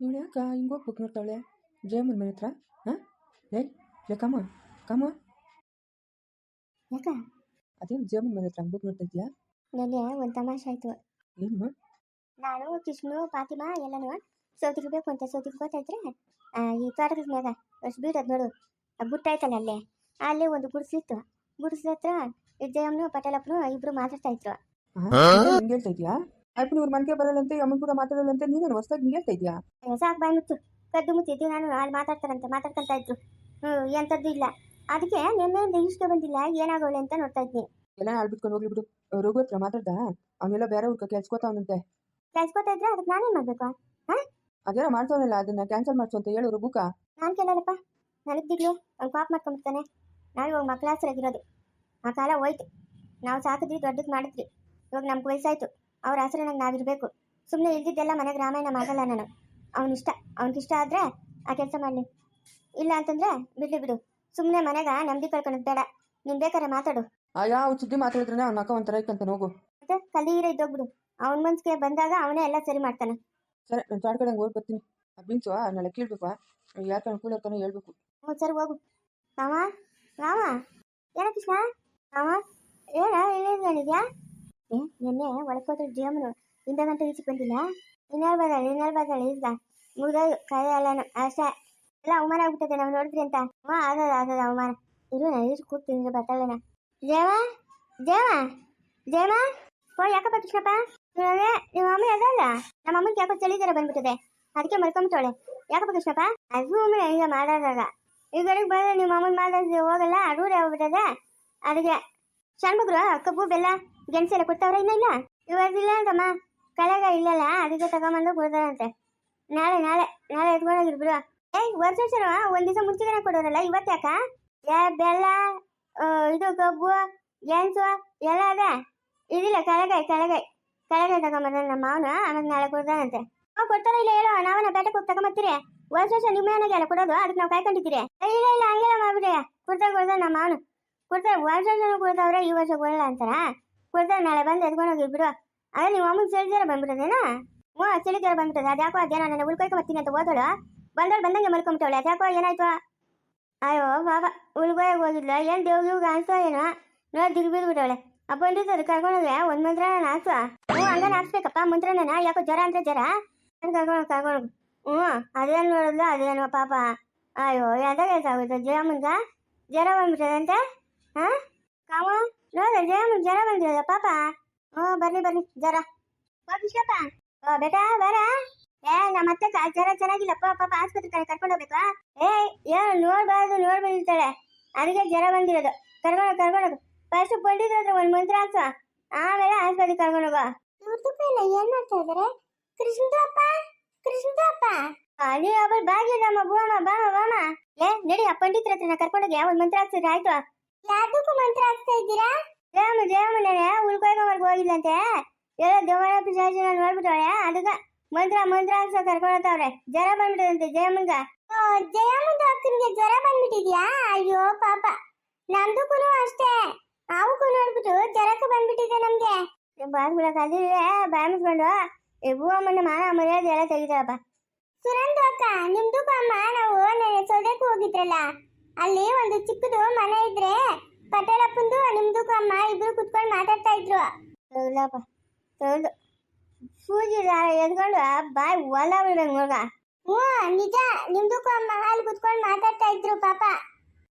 ಇವಳು ಯಾಕೆ ಹಿಂಗೆ ಹೋಗ್ಬೇಕು ನೋಡ್ತಾವಳೆ ಜಯಮ್ಮನ ಮನೆ ಹತ್ರ ಹಾಂ ಲೇ ಲೇ ಕಮ್ಮ ಕಮ್ಮ ಯಾಕ ಅದೇನು ಜಯಮ್ಮನ ಮನೆ ಹತ್ರ ಹಂಗೆ ನೋಡ್ತಾ ಇದೆಯಾ ನೆನ್ನೆ ಒಂದು ತಮಾಷೆ ಆಯ್ತು ಏನಮ್ಮ ನಾನು ಕೃಷ್ಣು ಫಾತಿಮಾ ಎಲ್ಲನೂ ಸೌತಿಗೆ ಬೇಕು ಅಂತ ಸೌತಿಗೆ ಗೊತ್ತಾಯ್ತ್ರೆ ಆ, ಈ ತೋಟದ ಮ್ಯಾಗ ಅಷ್ಟು ಬೀಡದ್ ನೋಡು. ಆ ಗುಟ್ಟ ಐತಲ್ಲ ಅಲ್ಲೇ. ಅಲ್ಲೇ ಒಂದು ಗುಡಿಸ್ಲಿತ್ತು ಗುಡಿಸ್ಲ ಹತ್ರ ಜಯಮ್ಮನು ಪಟೇಲಪ್ಪನು ಇಬ್ರು ಮಾತಾಡ್ತಾ ಇದ್ರು. ಹಿಂಗೆ ಹೇಳ್ತಾ ಇದೆಯಾ? ಅಪ್ಪನ ಇವ್ರ ಮನೆಗೆ ಬರಲ್ಲಂತೆ ಅಮ್ಮನ ಕೂಡ ಮಾತಾಡಲ್ಲಂತೆ ನೀನೇನು ಹೊಸದಾಗಿ ಹಿಂಗೆ ಹೇಳ್ತಾ ಇದೆಯಾ? ಸಾಕು ಬಾಯ್ ಮುಚ್ಚು ಕದ್ದು ಮುಚ್ಚಿದ್ದು ನಾನು ಅಲ್ಲಿ ಮಾತಾಡ್ತಾರಂತೆ ಮಾತಾಡ್ಕೊಂತ ಇದ್ರು. ಹ್ಞೂ ಎಂಥದ್ದು ಇಲ್ಲ. ಅದಕ್ಕೆ ನಿನ್ನೆಯಿಂದ ಇಷ್ಟಕ್ಕೆ ಬಂದಿಲ್ಲ ಏನಾಗೋಳೆ ಅಂತ ನೋಡ್ತಾ ಇದ್ನಿ. ಎಲ್ಲ ಆಳ್ಬಿಟ್ಕೊಂಡು ಹೋಗ್ಲಿ ಬಿಡು. ರಘು ಹತ್ರ ಮಾತಾಡ್ದ? ಅವನೆಲ್ಲ ಬೇರೆ ಹುಡ್ಕ ಕೆಲ್ಸ್ಕೊತಾವನಂತೆ ಕೆಲ್ಸ್ಕೊತಾ ಇದ್ರೆ ಅದಕ್ಕೆ ನಾನೇನು ಮಾಡಬೇಕು ಅದೇನೋ ಮಾಡ್ತಾವನಲ್ಲ ಅದನ್ನ ಕ್ಯಾನ್ಸಲ್ ಮಾಡ್ಸು ಅಂತ ಹೇಳು ರಘುಕ. ನಾನು ಕೇಳಲ್ಲಪ್ಪ. ನನಗೆ ದಿಗ್ಲು. ಅವ್ನು ಪಾಪ ಮಾಡ್ಕೊಂಬಿಡ್ತಾನೆ ನಾವು ಇವಾಗ ಮಕ್ಕಳ ಹೆಸರಾಗಿರೋದು ಆ ಕಾಲ ಹೋಯ್ತು. ನಾವು ಸಾಕಿದ್ವಿ ದೊಡ್ಡದು ಮಾಡಿದ್ವಿ ಇವಾಗ ನಮ್ಗೆ ವಯಸ್ಸಾಯ್ತು. ಅವ್ರ ಹೆಸರಿನಾಗ ನಾವಿರಬೇಕು. ಸುಮ್ಮನೆ ಇಲ್ದಿದ್ದೆಲ್ಲ ಮನೆಗೆ ರಾಮಾಯಣ ಮಾಡಲ್ಲ ನಾನು. ಅವನಿಷ್ಟ ಅವ್ನಿಗಿಷ್ಟ ಆದರೆ ಆ ಕೆಲಸ ಮಾಡಲಿ. ಇಲ್ಲ ಅಂತಂದ್ರೆ ಬಿಡ್ಲಿ ಬಿಡು. ಸುಮ್ಮನೆ ಮನೆಗೆ ನೆಮ್ಮದಿ ಕಳ್ಕೊಳೋದು ಬೇಡ. ನೀನು ಬೇಕಾದ್ರೆ ಮಾತಾಡು. ಆ ಯಾವ ಸುದ್ದಿ ಮಾತಾಡಿದ್ರೆ ಅವ್ನ ಅಕ್ಕ ಒಂಥರ ಇಕ್ಕಂತ ಹೋಗು ಮತ್ತೆ ಕಲೀರ ಇದ್ದೋಗ್ಬಿಡು ಅವನ ಮನ್ಸಿಗೆ ಬಂದಾಗ ಅವನೇ ಎಲ್ಲ ಸರಿ ಮಾಡ್ತಾನೆ. ಸರಿ ನಾನು ಚಾಡ್ ಕಡೆ ಹೋಗಿ ಬರ್ತೀನಿ. ಬೀನ್ಸು ನಾಳೆ ಕೇಳಬೇಕು ಯಾಕಂದ್ರೆ ಕಣ ಹೇಳ್ಬೇಕು. ಹ್ಞೂ ಸರಿ ಹೋಗು. ರಾಮ ರಾಮ ಏನ ಕೃಷ್ಣ? ರಾಮ ಏನ ಹೇಳಿದ್ಯಾ? ನಿನ್ನೆ ಒಳಕೋದ್ರೆ ಜೀವನು ಇಂದ ಗಂಟೆ ಈಚೆಗೆ ಬಂದಿಲ್ಲ? ಇನ್ನೇಳು ಬದಾಳೆ ಇನ್ನೇಳು ಎಲ್ಲಾನು ಎಲ್ಲ ಅವಮಾನ ಆಗ್ಬಿಟ್ಟದೆ, ನಾವು ನೋಡಿದ್ರಿ ಅಂತ. ಹ್ಞೂ ಆಗದ ಆಗದ ಅವಮಾನ. ಇರು ನಾನು ಈಚೆ ಕೂಗ್ತೀನಿ ಬರ್ತಾಳೇನ. ಜೇವ ಜೇವ ಜೇವ. ಓ, ಯಾಕಪ್ಪ ಕೃಷ್ಣಪ್ಪ? ಇವಾಗ ನಿಮ್ಮ ಅಮ್ಮ ಅದಲ್ಲ ನಮ್ಮ ಅಮ್ಮನಿಗೆ ಯಾಕೋ ಚಳಿ ಜ್ವರ ಬಂದ್ಬಿಟ್ಟಿದೆ. ಅದಕ್ಕೆ ಮಲ್ಕೊಂಬಿಟ್ಟವಳೆ. ಯಾಕಪ್ಪ ಕೃಷ್ಣಪ್ಪ? ಅದು ಒಮ್ಮೆ ಈಗ ಮಾಡೋದಾಗ. ಈ ಬಂದ್ರೆ ನಿಮ್ಮ ಅಮ್ಮನ ಮಾಡಿದ್ರೆ ಹೋಗಲ್ಲ, ರೂಢಿ ಹೋಗ್ಬಿಟ್ಟದೆ ಅದಕ್ಕೆ ಸಣ್ಮಗ್ರು ಕಬ್ಬು, ಬೆಲ್ಲ. ಗೆಣಸೆಲ್ಲ ಕೊಡ್ತಾವ್ರ ಇನ್ನ ಇಲ್ಲ? ಇವತ್ತಿಲ್ಲ ಅಂತಮ್ಮ. ಕಳೆಗ ಇಲ್ಲಲ್ಲ, ಅದಕ್ಕೆ ತಗೊಂಬಂದು ಕೊಡ್ತಾರಂತೆ. ನಾಳೆ ನಾಳೆ ನಾಳೆ ಎತ್ಕೊಂಡೋಗಿರ್ ಬಿಡು. ಏಯ್, ವರ್ಷ ವರ್ಷ ಒಂದ್ ದಿವಸ ಮುಂಚೆಗೆ ಕೊಡೋರಲ್ಲ, ಇವತ್ತು ಯಾಕ? ಏ, ಬೆಲ್ಲ ಇದು ಕಬ್ಬು ಗೆಣಸು ಎಲ್ಲ ಅದೇ. ಇದಿಲ್ಲ, ಕಳೆಗಾಯಿ ಕಳೆಗಾಯಿ. ಕಳೆಗಾಯಿ ತಗೊಂಬಂದ ನಮ್ಮ ಮಾವನ, ಆಮೇಲೆ ನಾಳೆ ಕೊಡ್ತಾರಂತೆ ಅವ್ ಕೊಡ್ತಾರ ಇಲ್ಲ ಹೇಳೋ, ನಾವನ್ನ ಬೇಟಕ್ಕೆ ಹೋಗಿ ತಗೊಂಬತ್ತೀರಿ? ವರ್ಷ ವರ್ಷ ನಿಮ್ಮ ಎಲ್ಲ ಕೊಡೋದು, ಅದಕ್ಕೆ ನಾವು ಕಾಯ್ಕೊಂಡಿದ್ದೀರಿ? ಇಲ್ಲ ಇಲ್ಲ, ಹಂಗೆಲ್ಲ ಮಾಡ್ಬಿಡಿ. ಕೊಡ್ತಾ ಕೊಡ್ತಾರೆ ನಮ್ಮ ಮಾವನು. ಕೊಡ್ತಾರೆ ವರ್ಷ ವರ್ಷನೂ ಕೊಡ್ತಾವ್ರೆ, ಈ ವರ್ಷ ಕೊಡಲ್ಲ ಅಂತಾರ? ಕೊಡ್ತಾರೆ ನಾಳೆ ಬಂದು ಎದ್ಕೊಂಡು ಹೋಗಿ ಬಿಡು. ಅದೇ ನೀವು ಅಮ್ಮನ ಚಳಿ ಜ್ವರ ಬಂದ್ಬಿಟ್ಟದೇನಾ ಹ್ಞೂ ಚಳಿ ಜ್ವರ ಬಂದ್ಬಿಟ್ಟದೆ ಅದ್ಯಾಕೋ ಅದೇನೋ ನಾನು ಉಳ್ಕೊಯ್ಕೊ ಬರ್ತೀನಿ ಅಂತ ಓದೋಳು ಬಂದೋಳು ಬಂದಂಗೆ ಮಲ್ಕೊಂಬಿಟ್ಟವಳೆ. ಅದ್ಯಾಕೋ ಏನಾಯ್ತು? ಅಯ್ಯೋ ಬಾಬಾ ಉಳ್ಕೊಯಕ್ಕೆ ಹೋಗಿದ್ಲ. ಏನು ದೇವ್ರಿಗೆ ಅನ್ಸೋ ಏನೋ? ನೋಡಿ ದಿಗ್ ಬಿದ್ಬಿಟ್ಟವಳೆ ಅಪ್ಪ ಪಂಡಿತರು ಕರ್ಕೊಂಡೋದ್ರೆ ಒಂದು ಮಂತ್ರನ ಹಾಕ್ಸುವ ಹ್ಞೂ ಹಂಗೆ ಹಾಕ್ಸ್ಬೇಕಪ್ಪ. ಮಂತ್ರನ ಯಾಕೋ ಜ್ವರ ಅಂದ್ರೆ ಜ್ವರ? ಕರ್ಕೊಂಡು ಕರ್ಕೊಂಡು ಹ್ಞೂ, ಅದೇನು ನೋಡಿದ್ಲ, ಅದೇನೋ ಪಾಪ. ಅಯ್ಯೋ, ಎಂತ ಕೆಲಸ ಆಗುತ್ತೆ ಜಯಮ್ಮನ್ಗ ಜ್ವರ ಬಂದ್ಬಿಟ್ಟದಂತೆ? ಹಾಂ? ಕಾವ ನೋಡ ಜಯಮ್ಮ ಜ್ವರ ಬಂದಿರೋದ ಪಾಪ. ಹ್ಞೂ ಬರ್ಲಿ ಬರ್ಲಿ ಜರ. ಕೃಷ್ಣಪ್ಪ ಓ ಬೇಟಾ ಬರ. ಏ ನಮ್ಮ ಅತ್ತೆ ಜ್ವರ ಚೆನ್ನಾಗಿಲ್ಲಪ್ಪ ಪಾಪ ಆಸ್ಪತ್ರೆ ಕಡೆ ಕರ್ಕೊಂಡು ಹೋಗ್ಬೇಕಾ ಏ ಏನು ನೋಡ್ಬಾರ್ದು ನೋಡ್ಬಿಡ್ತಾಳೆ ಅದಕ್ಕೆ ಜ್ವರ ಬಂದಿರೋದು. ಕರ್ಕೊಂಡು ಕರ್ಕೊಂಡು ಫಸ್ಟ್ ಪಂಡಿತರ ಹತ್ರ ಒಂದು ಮಂತ್ರ ಹಾಕ್ಸ. ಆಮೇಲೆ ಆಸ್ಪತ್ರೆ ಕರ್ಕೊಂಡು ಹೋಗೋ. ಇವ್ರದ್ದು ಇಲ್ಲ ಏನ್ ಮಾಡ್ತಾ ಇದಾರೆ? ಕೃಷ್ಣದಪ್ಪ ಕೃಷ್ಣದಪ್ಪ ಅಲ್ಲಿ ಒಬ್ಬರು ಬಾಗಿಲಮ್ಮ ಬೂಮ ಬಾಮ ಬಾಮ. ಏ ನಡಿ ಆ ಪಂಡಿತರ ಹತ್ರ ಕರ್ಕೊಂಡೋಗಿ ಒಂದು ಮಂತ್ರ ಹಾಕ್ಸಿದ್ರೆ ಆಯ್ತು. ಯಾವ್ದಕ್ಕೂ ಮಂತ್ರ ಹಾಕ್ತಾ ಇದ್ದೀರಾ? ರಾಮ ನೆನೆ ಉಳ್ಕೊಯ್ಕೊಂಬರ್ಗೆ ಹೋಗಿಲ್ಲಂತೆ. ಎಲ್ಲ ದೇವರ ಪಿಶಾಚಿನ ನೋಡ್ಬಿಟ್ಟವಳೆ ಅದಕ್ಕ ಮಂತ್ರ ಮಂತ್ರ ಹಾಕ್ಸ ಕರ್ಕೊಳತ್ತವ್ರೆ ಜ್ವರ ಬಂದ್ಬಿಟ್ಟದಂತೆ ಜಯಮಂಗ ಜಯಮಂಗ ಅಕ್ಕನಿಗೆ ಜ್ವರ ಬಂದ್ಬಿಟ್ಟಿದ್ಯಾ? ಅಯ್ಯೋ ಪಾಪ. ನಮ್ದಕ್ಕೂ ಅಷ್ಟೇ. ಅವಕ್ಕೂ ನೋಡ್ಬಿಟ್ಟು ಜ್ವರಕ್ಕೆ ಬಂದ್ಬಿಟ್ಟಿದೆ ನಮ್ಗೆ. ಬಾಯ್ ಮುಚ್ಕೊಂಡು ಈ ಭೂವಮ್ಮನ ಮಾನ ಮರ್ಯಾದೆ ಎಲ್ಲ ತೆಗಿತಾರಪ್ಪ ಸುರಂದು ಅಕ್ಕ ನಿಮ್ದು ಅಮ್ಮ ನಾವು ನೆನೆ ಸೊದೆಕ್ಕೂ ಹೋಗಿದ್ರಲ್ಲ. ಅಲ್ಲಿ ಒಂದು ಚಿಕ್ಕದು ಮನೆ ಇದ್ರೆ ಪಟೇಲಪ್ಪಂದು ನಿಮ್ದು ಅಮ್ಮ ಇಬ್ರು ಕುತ್ಕೊಂಡು ಮಾತಾಡ್ತಾ ಇದ್ರು. ಇಲ್ಲಪ್ಪ ತೊಳ್ದು ಸೂಜಿ ಎದ್ಕೊಂಡು ಬಾಯ್ ಒಲ ಬಿಡ್ಬೇಕು ಮಗ ಹ್ಞೂ ನಿಜ ನಿಮ್ದು ಅಮ್ಮ ಅಲ್ಲಿ ಕುತ್ಕೊಂಡು ಮಾತಾಡ್ತಾ ಇದ್ರು ಪಾಪ.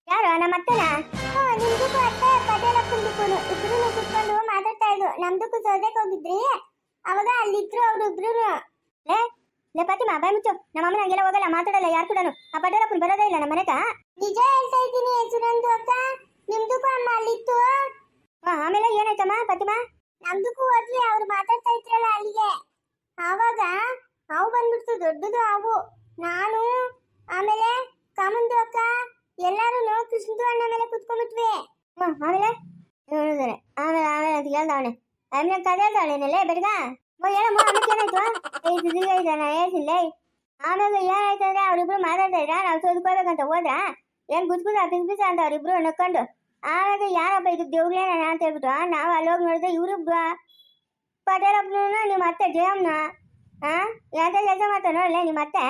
ಯಾರು ನಮ್ಮ ಅತ್ತನ? ಹ್ಞೂ ನಿಮ್ದಕ್ಕೂ ಅತ್ತೆ ಪಟೇಲಪ್ಪಂದಕ್ಕೂ ಇಬ್ರು ಕುತ್ಕೊಂಡು ಮಾತಾಡ್ತಾ ಇದ್ರು. ನಮ್ದಕ್ಕೂ ಸೌದೆಗೆ ಹೋಗಿದ್ರಿ. ಅವಾಗ ಅಲ್ಲಿದ್ರು ಅವ್ರು ಇಬ್ರು ಲೇ ಲೇ ಫಾತಿಮಾ ಬಾಯ್ ಮುಚ್ಚು. ನಮ್ಮ ಅಮ್ಮನ ಹಂಗೆಲ್ಲ ಹೋಗಲ್ಲ ಮಾತಾಡಲ್ಲ ಯಾರು ಕೂಡ ಆ ಪಟೇಲಪ್ಪನ್ ಬರೋದೇ ಇಲ್ಲ ನಮ್ಮ ಮನೆಗ ನಿಜ ಹೇಳ್ತಾ ಇದ್ದೀನಿ ಸುರಂದು ಅಕ್ಕ. ನಿಮ್ದಕ್ಕೂ ಅಮ್ಮ ಅಲ್ಲಿತ್ತು? ಆಮೇಲೆ ಏನಾಯ್ತಮ್ಮ ಫಾತಿಮಾ ನಮ್ದಕ್ಕೂ ಹೋದ್ವಿ ಅವ್ರು ಮಾತಾಡ್ತಾ ಇದ್ರಲ್ಲ ಅಲ್ಲಿಗೆ. ಆವಾಗ ಅವು ಬಂದ್ಬಿಡ್ತು ದೊಡ್ಡದು ಅವು ನಾನು ಆಮೇಲೆ ಕಾಮಂದು ಅಕ್ಕ ಎಲ್ಲಾರು ಕೃಷ್ಣದು ಅಣ್ಣ ಮೇಲೆ ಕುತ್ಕೊಂಡ್ಬಿಟ್ವಿ. ಆಮೇಲೆ? ಆಮೇಲೆ ಆಮೇಲೆ ಅಂತ ಹೇಳ್ದವಣೆ ಆಮೇಲೆ ಕದೆ ಹೇಳ್ದವಳೇನಲ್ಲೇ ಬೆಡ್ಗ ಹೇಳಮ್ಮ ಆಮೇಲೆ ಏನಾಯ್ತು? ಅಂದ್ರೆ ಅವ್ರಿಬ್ರು ಮಾತಾಡ್ತಾ ಇದ್ರ? ನಾವು ಸೋದ್ಕೋಬೇಕಂತ ಹೋದ್ರ? ಏನ್ ಗುದ್ಗುದ ಬಿಸ್ ಅಂತ ಅವ್ರಿಬ್ರು ನಕ್ಕೊಂಡು? ಆವಾಗ ಯಾರಪ್ಪ ಇದು ದೇವ್ಗಳೇನ ಅಂತ ಹೇಳ್ಬಿಟ್ಟು ನಾವು ಅಲ್ಲಿ ಹೋಗಿ ನೋಡಿದ್ರೆ ಇವ್ರು ಪಟೇಲಪ್ಪನ ನಿಮ್ಮ ಅತ್ತೆ ಜಯಮ್ಮನ ಹಾ ಯಾವ್ದೇ ಕೆಲಸ ಮಾಡ್ತಾರೆ ನೋಡಲ್ಲ ನಿಮ್ಮ ಅತ್ತೆ?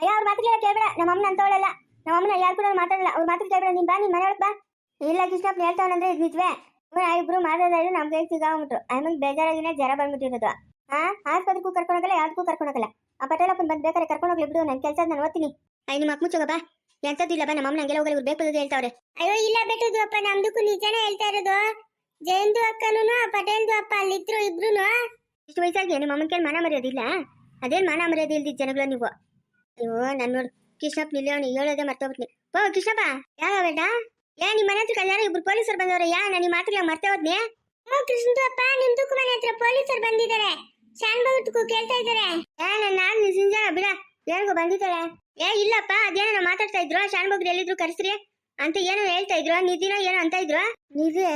ಅಯ್ಯ, ಅವ್ರ ಮಾತಿಗೆಲ್ಲ ಕೇಳ್ಬೇಡ ನಮ್ಮ ಅಮ್ಮನ ಅಂತವಳಲ್ಲ ನಮ್ಮ ಅಮ್ಮನ ಯಾರು ಕೂಡ ಮಾತಾಡಲ್ಲ. ಅವ್ರ ಮಾತ್ರೆ ಕೇಳ್ಬೇಡ. ನೀನ್ ಬಾ, ನಿನ್ ಮನೆ ಬಾ. ಇಲ್ಲ, ಕೃಷ್ಣಪ್ಪ ಹೇಳ್ತಾವನಂದ್ರೆ ಇದು ನಿಜವೇ. ಇವ್ರು ಇಬ್ರು ಮಾತಾಡಿದ್ರು ನಮ್ಗೆ ಸಿಗಾಗ್ಬಿಟ್ರು ಆಮೇಲೆ ಬೇಜಾರಾಗಿನೇ ಜ್ವರ ಬಂದ್ಬಿಟ್ಟಿರೋದು. ಹಾ ಆಸ್ಪತ್ರೆಗೂ ಕರ್ಕೊಂಡೋಗಲ್ಲ ಯಾವ್ದಕ್ಕೂ ಕರ್ಕೊಂಡೋಗಲ್ಲ ಆ ಪಟೇಲಪ್ಪನ ಬಂದ್ ಬೇಕಾದ್ರೆ ಕರ್ಕೊಂಡೋಗ್ಲಿ ಬಿಡು ನನ್ನ ಕೆಲಸ ನಾನು ಓದ್ತೀನಿ ಅಯ್ಯ ನಿಮ್ಮ ಅಕ್ಕ ಬಾ ಎಂತದ್ದು ಇಲ್ಲ ಬಾ ನಮ್ಮ ಅಮ್ಮನ ಹಂಗೆಲ್ಲ ಹೋಗಲಿ ಇವ್ರು ಬೇಕು ಹೇಳ್ತಾವ್ರೆ ಅಯ್ಯೋ ಇಲ್ಲ ಬೆಟ್ಟದು ಅಪ್ಪ ನಮ್ದಕ್ಕೂ ನಿಜಾನೇ ಹೇಳ್ತಾ ಇರೋದು ಜಯಂತು ಅಕ್ಕನೂ ಪಟೇಲ್ದು ಅಪ್ಪ ಅಲ್ಲಿದ್ರು ಇಬ್ರು ಇಷ್ಟು ವಯಸ್ಸಾಗಿ ನಿಮ್ಮ ಅಮ್ಮನ ಕೇಳಿ ಮಾನ ಮರ್ಯಾದಿಲ್ಲ ಅದೇನ್ ಮಾನ ಮರ್ಯಾದೆ ಇಲ್ದಿದ್ ಜನಗಳು ನೀವು ಅಯ್ಯೋ ನನ್ ನೋಡು ಕೃಷ್ಣಪ್ಪ ನಿಲ್ಲೋಣಿ ಹೇಳೋದೇ ಮರ್ತೋಗ್ಬಿಟ್ನಿ ಓ ಕೃಷ್ಣಪ್ಪ ಯಾವ ಬೇಡ ಏ ನಿಮ್ಮ ಮನೆ ಹತ್ರ ಕಲ್ಯಾಣ ಇಬ್ರು ಪೊಲೀಸರು ಬಂದವ್ರೆ ಯಾ ನಾನು ಮಾತ್ರ ಮಾತುಗಳ ಮರ್ತೇ ಹೋದ್ನಿ ಕೃಷ್ಣಪ್ಪ ನಿಮ್ದಕ್ಕೂ ಮನೆ ಹತ್ರ ಪೊಲೀಸರು ಬಂದಿದ್ದಾರೆ ಶಾನ್ ಬಗುಟ್ಕು ಕೇಳ್ತಾ ಇದ್ದಾರೆ. ಏ ನನ್ನ ನಾನು ಸಿಂಜಾನ ಬಿಡ. ಯಾರಿಗೋ ಬಂದಿದ್ದಾಳೆ. ಏ ಇಲ್ಲಪ್ಪ ಅದೇನೋ ಮಾತಾಡ್ತಾ ಇದ್ರು ಶಾನ್ ಎಲ್ಲಿದ್ರು ಕರೆಸ್ರಿ ಅಂತ ಏನೋ ಹೇಳ್ತಾ ಇದ್ರು ನಿಧಿನೋ ಏನೋ ಅಂತ ಇದ್ರು? ನಿಧಿ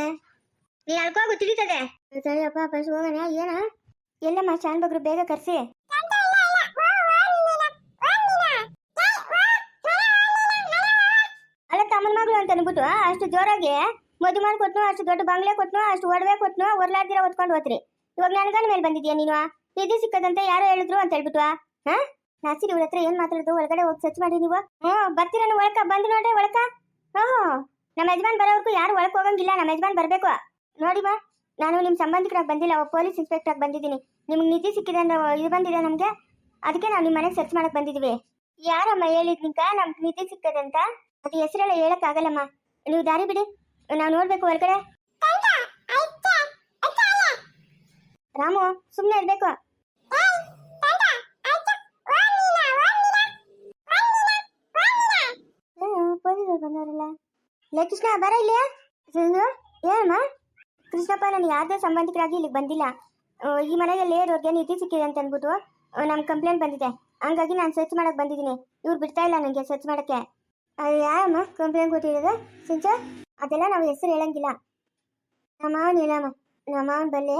ನೀ ಅಳ್ಕೋಗು ತಿಳಿತದೆ. ಸರಿಯಪ್ಪ ಫಸ್ಟ್ ಹೋಗೋಣ ಏನ? ಎಲ್ಲಮ್ಮ ಶಾನ್ ಬಗ್ರು ಬೇಗ ಕರ್ಸಿ. ಅಲ್ಲ ತಮ್ಮನ ಮಗಳು ಅಂತ ಅನ್ಬಿಟ್ಟು ಅಷ್ಟು ಜೋರಾಗಿ ಮದುವೆ ಮಾಡಿ ಕೊಟ್ನು ಅಷ್ಟು ದೊಡ್ಡ ಬಂಗ್ಲೆ ಕೊಟ್ನು ಅಷ್ಟು ಒಡವೆ ಕೊಟ್ನು ಒರ್ಲಾಡ್ದಿರ ಹೊತ್ಕೊಂಡು ಹೋತ್ರಿ. ಇವಾಗ ನನ್ಗನ ಮೇಲೆ ಬಂದಿದ್ಯಾ ನೀನು? ನಿಧಿ ಸಿಕ್ಕದಂತ ಯಾರೋ ಹೇಳಿದ್ರು ಅಂತ ಹೇಳ್ಬಿಟ್ಟು ಹಾ? ನಾಸಿರಿ ಇವ್ರ ಹತ್ರ ಏನ್ ಮಾತಾಡೋದು? ಒಳಗಡೆ ಹೋಗಿ ಸರ್ಚ್ ಮಾಡಿ ನೀವು. ಹ್ಮ್ ಬರ್ತೀರ ಒಳಕ. ಬಂದು ನೋಡ್ರಿ ಒಳಕ. ಹ್ಮ್ ನಮ್ಮ ಯಜಮಾನ್ ಬರೋವರೆಗೂ ಯಾರು ಒಳಕ್ ಹೋಗಂಗಿಲ್ಲ. ನಮ್ಮ ಯಜಮಾನ್ ಬರ್ಬೇಕು. ನೋಡಿ ಬಾ, ನಾನು ನಿಮ್ ಸಂಬಂಧಿಕರಾಗಿ ಬಂದಿಲ್ಲ. ಪೊಲೀಸ್ ಇನ್ಸ್ಪೆಕ್ಟರ್ ಆಗಿ ಬಂದಿದ್ದೀನಿ. ನಿಮ್ಗೆ ನಿಧಿ ಸಿಕ್ಕಿದೆ ಇದು ಬಂದಿದೆ ನಮ್ಗೆ. ಅದಕ್ಕೆ ನಾವು ನಿಮ್ಮ ಮನೆಗೆ ಸರ್ಚ್ ಮಾಡಕ್ ಬಂದಿದೀವಿ. ಯಾರಮ್ಮ ಹೇಳಿದ್ನಿಕ ನಮ್ಗೆ ನಿಧಿ ಸಿಕ್ಕದಂತ? ಅದು ಹೆಸರೆಲ್ಲ ಹೇಳಕ್ ಆಗಲ್ಲಮ್ಮ ನೀವು ದಾರಿ ಬಿಡಿ. ನಾವು ನೋಡ್ಬೇಕು ಹೊರಗಡೆ ರಾಮು ಸುಮ್ಮನೆ ಇರ್ಬೇಕು. ಪೊಲೀಸರು ಬಂದವರಲ್ಲ? ಲೇ ಕೃಷ್ಣ ಬರ ಇಲ್ಲಿ ಏನಮ್ಮ? ಕೃಷ್ಣಪ್ಪ ನಾನು ಯಾವುದೇ ಸಂಬಂಧಿಕರಾಗಿ ಇಲ್ಲಿಗೆ ಬಂದಿಲ್ಲ. ಈ ಮನೆಯಲ್ಲಿ ರೋಗ್ಯ ನಿಧಿ ಸಿಕ್ಕಿದೆ ಅಂತ ಅಂದ್ಬಿಟ್ಟು ನಮ್ಮ ಕಂಪ್ಲೇಂಟ್ ಬಂದಿದೆ. ಹಂಗಾಗಿ ನಾನು ಸರ್ಚ್ ಮಾಡಕ್ ಬಂದಿದ್ದೀನಿ. ಇವ್ರು ಬಿಡ್ತಾ ಇಲ್ಲ ನನಗೆ ಸರ್ಚ್ ಮಾಡಕ್ಕೆ. ಅದು ಯಾರಮ್ಮ ಕಂಪ್ಲೇಂಟ್ ಕೊಟ್ಟಿರೋದು? ಸಿಂಚ? ಅದೆಲ್ಲ ನಾವು ಹೆಸರು ಹೇಳಂಗಿಲ್ಲ. ನಮ್ಮ ಅವನು ಹೇಳಮ್ಮ. ನಮ್ಮ ಅವನ ಬಲ್ಲಿ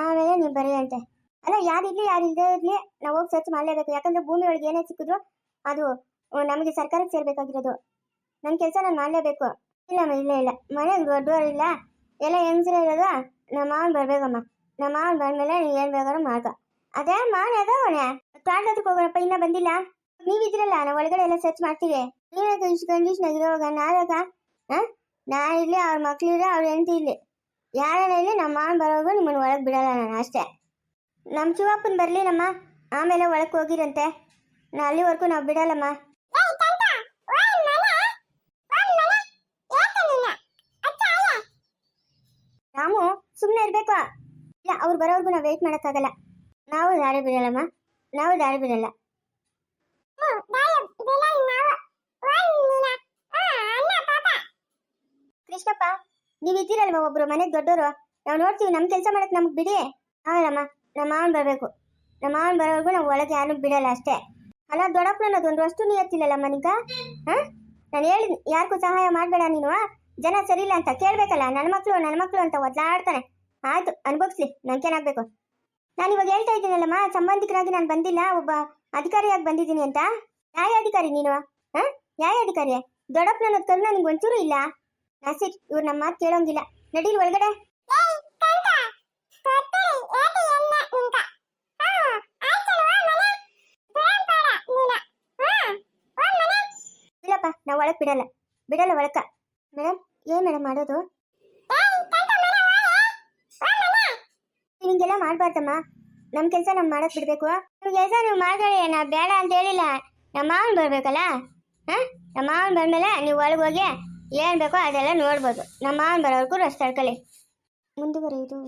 ಆಮೇಲೆ ನೀವು ಬರೀ ಅಂತೆ ಅಲ್ಲ ಯಾರಿರಲಿ ಯಾರು ಇಲ್ಲದೆ ಇರಲಿ ನಾವು ಹೋಗಿ ಸರ್ಚ್ ಮಾಡಲೇಬೇಕು. ಯಾಕಂದ್ರೆ ಭೂಮಿ ಒಳಗೆ ಏನೇ ಸಿಕ್ಕಿದ್ರು ಅದು ನಮಗೆ ಸರ್ಕಾರಕ್ಕೆ ಸೇರಬೇಕಾಗಿರೋದು. ನನ್ನ ಕೆಲಸ ನಾನು ಮಾಡಲೇಬೇಕು. ಇಲ್ಲಮ್ಮ ಇಲ್ಲ ಇಲ್ಲ. ಮನೆ ದೊಡ್ಡವರು ಇಲ್ಲ. ಎಲ್ಲ ಹೆಂಗಸರು ಇರೋದು? ನಮ್ಮ ಮಾವನ್ ಬರಬೇಕಮ್ಮ. ನಮ್ಮ ಮಾವನ್ ಬಂದ್ಮೇಲೆ ನೀನು ಏನು ಬೇಕಾದ್ರೂ ಮಾಡ್ಕ. ಅದೇ ಮಾವನ್ ಅದವನೆ ತಾಂಡ್ ಹತ್ರಕ್ಕೆ ಹೋಗೋಣಪ್ಪ, ಇನ್ನೂ ಬಂದಿಲ್ಲ. ನೀವಿದ್ರಲ್ಲ ನಾವು ಒಳಗಡೆ ಎಲ್ಲ ಸರ್ಚ್ ಮಾಡ್ತೀವಿ. ನೀನು ಇಷ್ಟು ಕಂಡೀಷನ್ ಆಗಿರೋವಾಗ ನಾವಾಗ ಹಾಂ? ನಾ ಇರಲಿ, ಅವ್ರ ಮಕ್ಳಿದ್ರೆ ಅವ್ರ ಹೆಂಡತಿ ಯಾರನ್ನ ನಮ್ಮ ಮಾವನ ಬರೋವಾಗ ನಿಮ್ಮನ್ನು ಒಳಗೆ ಬಿಡಲ್ಲ ನಾನು ಅಷ್ಟೇ. ನಮ್ಮ ಶಿವಪ್ಪನ ಬರಲಿ ನಮ್ಮ ಆಮೇಲೆ ಒಳಗೆ ಹೋಗಿರಂತೆ. ನಾ ಅಲ್ಲಿವರೆಗೂ ನಾವು ಬಿಡಲ್ಲಮ್ಮ. ನಾವು ಸುಮ್ಮನೆ ಇರ್ಬೇಕು. ಇಲ್ಲ ಅವ್ರು ಬರೋವರೆಗೂ ನಾವು ವೆಯ್ಟ್ ಮಾಡೋಕ್ಕಾಗಲ್ಲ. ನಾವು ದಾರಿ ಬಿಡಲ್ಲಮ್ಮ. ನಾವು ದಾರಿ ಬಿಡಲ್ಲ. ಕೃಷ್ಣಪ್ಪ ನೀವು ಇದ್ದೀರಲ್ವ ಒಬ್ರು ಮನೆಗೆ ದೊಡ್ಡವರು ನಾವು ನೋಡ್ತೀವಿ ನಮ್ಮ ಕೆಲಸ ಮಾಡಕ್ ನಮ್ಗೆ ಬಿಡಿ. ಆಗಲ್ಲಮ್ಮ ನಮ್ಮ ಮಾವನ್ ಬರಬೇಕು. ನಮ್ಮ ಮಾವನ್ ಬರೋವರೆಗೂ ನಾವು ಒಳಗೆ ಯಾರು ಬಿಡಲ್ಲ ಅಷ್ಟೇ. ಅಲ್ಲ, ದೊಡ್ಡಪ್ಪನ ಅನ್ನೋದು ಒಂದು ವಸ್ತು ಎತ್ತಿಲ್ಲಲ್ಲಮ್ಮ ನಿಂಗ ಹಾ? ನಾನು ಹೇಳಿ ಯಾರಿಗೂ ಸಹಾಯ ಮಾಡಬೇಡ ನೀನು ಜನ ಸರಿ ಇಲ್ಲ ಅಂತ ಕೇಳ್ಬೇಕಲ್ಲ ನನ್ನ ಮಕ್ಕಳು ನನ್ನ ಮಕ್ಕಳು ಅಂತ ಒದ್ದಾಡ್ತಾನೆ ಆಯ್ತು, ಅನ್ಭವಿಸ್ಲಿ, ನಂಗೇನಾಗಬೇಕು? ನಾನು ಇವಾಗ ಹೇಳ್ತಾ ಇದ್ದೀನಲ್ಲಮ್ಮ ಸಂಬಂಧಿಕರಾಗಿ ನಾನು ಬಂದಿಲ್ಲ, ಒಬ್ಬ ಅಧಿಕಾರಿಯಾಗಿ ಬಂದಿದ್ದೀನಿ ಅಂತ. ಯಾವ ಅಧಿಕಾರಿ ನೀನು ಹಾ ಯಾವ ಅಧಿಕಾರಿ ದೊಡ್ಡಪ್ಪನ ಅನ್ನೋದು ಕಲ್ಲು ನಿಂಗೆ ಒಂಚೂರು ಇಲ್ಲ? ನಾಸಿಕ್ ಇವ್ರು ನಮ್ಮ ಮಾತು ಕೇಳೋಂಗಿಲ್ಲ ನಡೀರಿ ಒಳಗಡೆ ಇಲ್ಲಪ್ಪ ನಾವು ಒಳಗೆ ಬಿಡಲ್ಲ ಬಿಡಲ್ಲ ಒಳಕ ಮೇಡಮ್ ಏನ್ ಮೇಡಮ್ ಮಾಡೋದು ಹಿಂಗೆಲ್ಲ ಮಾಡ್ಬಾರ್ದಮ್ಮ ನಮ್ಮ ಕೆಲಸ ನಾವು ಮಾಡಕ್ ಬಿಡ್ಬೇಕು ನಿಮ್ಮ ಕೆಲಸ ನೀವು ಮಾಡ್ಕೊಳ್ಳಿ ನಾ ಬೇಡ ಅಂತ ಹೇಳಿಲ್ಲ ನಮ್ಮ ಮಾವನ್ ಬರ್ಬೇಕಲ್ಲ ಹಾ ನಮ್ಮ ಮಾವನ್ ಬಂದ್ಮೇಲೆ ನೀವು ಒಳಗೆ ಹೋಗಿ ಏನ್ ಬೇಕೋ ಅದೆಲ್ಲ ನೋಡ್ಬೋದು. ನಮ್ಮ ಮಾವನ ಬರೋವರೆಗೂ ರಸ್ತೆ ತಡ್ಕೊಳ್ಳಿ ಮುಂದುವರೆಯುವುದು